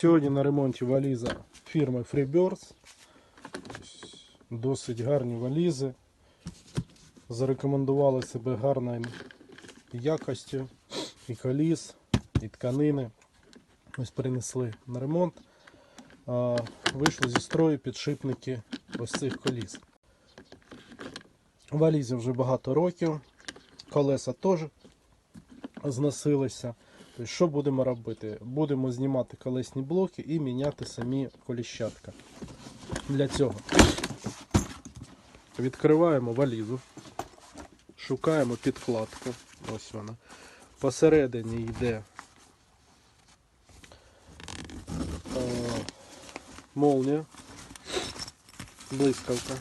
Сьогодні на ремонті валіза фірми Freebirds. Досить гарні валізи. Зарекомендували себе гарною якостю і коліс, і тканини. Ось принесли на ремонт. Вийшли зі строю підшипники ось цих коліс. Валізі вже багато років, колеса теж зносилися. Тобто, що будемо робити? Будемо знімати колесні блоки і міняти самі коліщатка. Для цього відкриваємо валізу, шукаємо підкладку. Ось вона. Посередині йде е, молнія, блискавка.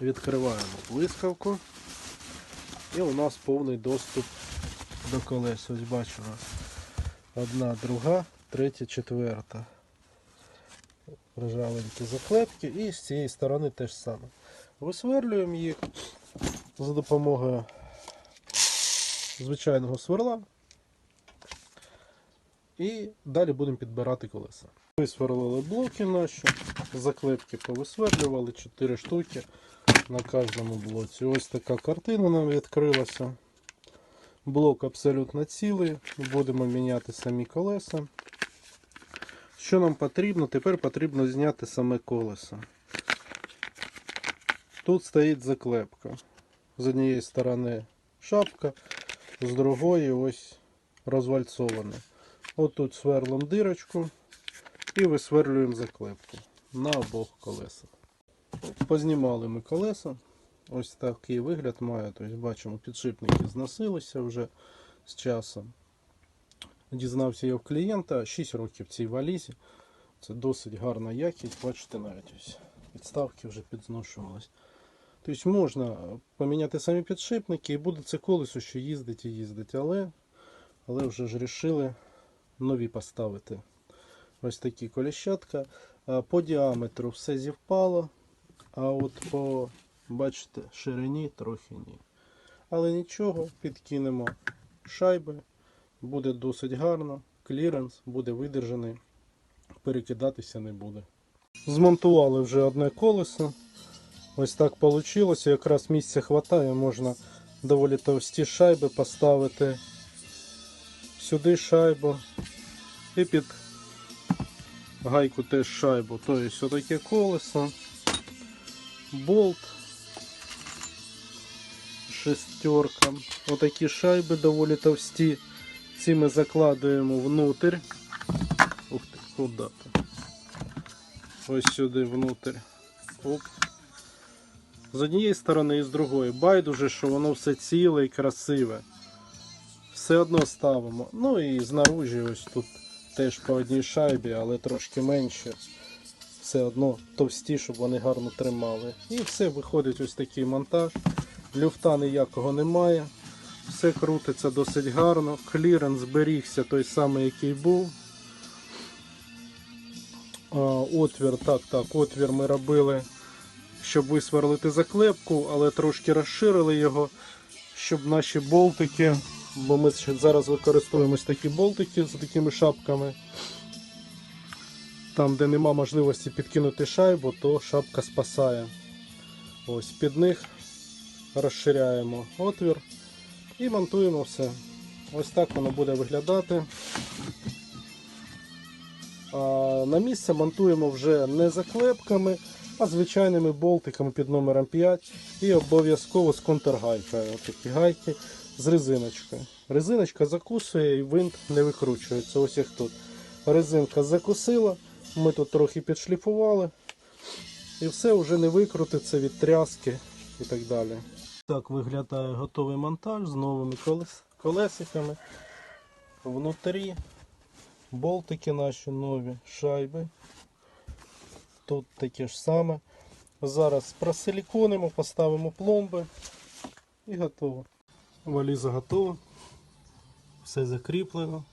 Відкриваємо блискавку. І у нас повний доступ до колес. Ось бачимо. Одна, друга, третя, четверта. Ржавенькі заклепки. І з цієї сторони теж саме. Висверлюємо їх за допомогою звичайного сверла. І далі будемо підбирати колеса. Висверлили блоки наші, заклепки повисверлювали 4 штуки на кожному блоці. Ось така картина нам відкрилася. Блок абсолютно цілий. Будемо міняти самі колеса. Що нам потрібно? Тепер потрібно зняти саме колесо. Тут стоїть заклепка. З однієї сторони шапка, з другої ось розвальцоване. Отут сверлимо дирочку і висверлюємо заклепку на обох колесах. Познімали ми колеса. Ось такий вигляд має. Тобто бачимо, підшипники зносилися вже з часом. Дізнався я в клієнта 6 років в цій валізі. Це досить гарна якість. Бачите, навіть ось підставки вже підзношувались. Тобто можна поміняти самі підшипники і буде це колесо, що їздить і їздить, але, але вже ж рішили нові поставити. Ось такі коліщатка. По діаметру все зівпало. А от по, бачите, ширині трохи ні. Але нічого, підкинемо шайби, буде досить гарно, кліренс буде видержаний, перекидатися не буде. Змонтували вже одне колесо. Ось так вийшло. Якраз місця вистачає, можна доволі товсті шайби поставити. Сюди шайбу і під гайку теж шайбу. Тобто отаке колесо болт, шестерка. Отакі шайби доволі товсті. Ці ми закладуємо внутрь. Ух ти, куди ти? Ось сюди внутрь. Оп. З однієї сторони і з другої. Байдуже, що воно все ціле і красиве. Все одно ставимо. Ну і знаружі ось тут теж по одній шайбі, але трошки менше все одно товсті, щоб вони гарно тримали. І все виходить ось такий монтаж. Люфта ніякого немає. Все крутиться досить гарно. Кліренс зберігся той самий, який був. Отвір, так, так, отвір ми робили, щоб висверлити заклепку, але трошки розширили його, щоб наші болтики, бо ми зараз використовуємо ось такі болтики з такими шапками. Там, де нема можливості підкинути шайбу, то шапка спасає. Ось під них розширяємо отвір і монтуємо все. Ось так воно буде виглядати. На місце монтуємо вже не заклепками, а звичайними болтиками під номером 5 і обов'язково з контргайкою. Такі гайки з резиночкою. Резиночка закусує і винт не викручується. Ось як тут. Резинка закусила. Ми тут трохи підшліфували. І все вже не викрутиться від тряски і так далі. Так виглядає готовий монтаж з новими колес... колесиками. Внутрі болтики наші нові, шайби. Тут таке ж саме. Зараз просиліконимо, поставимо пломби і готово. Валіза готова. Все закріплено.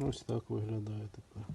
Ось так виглядає тепер.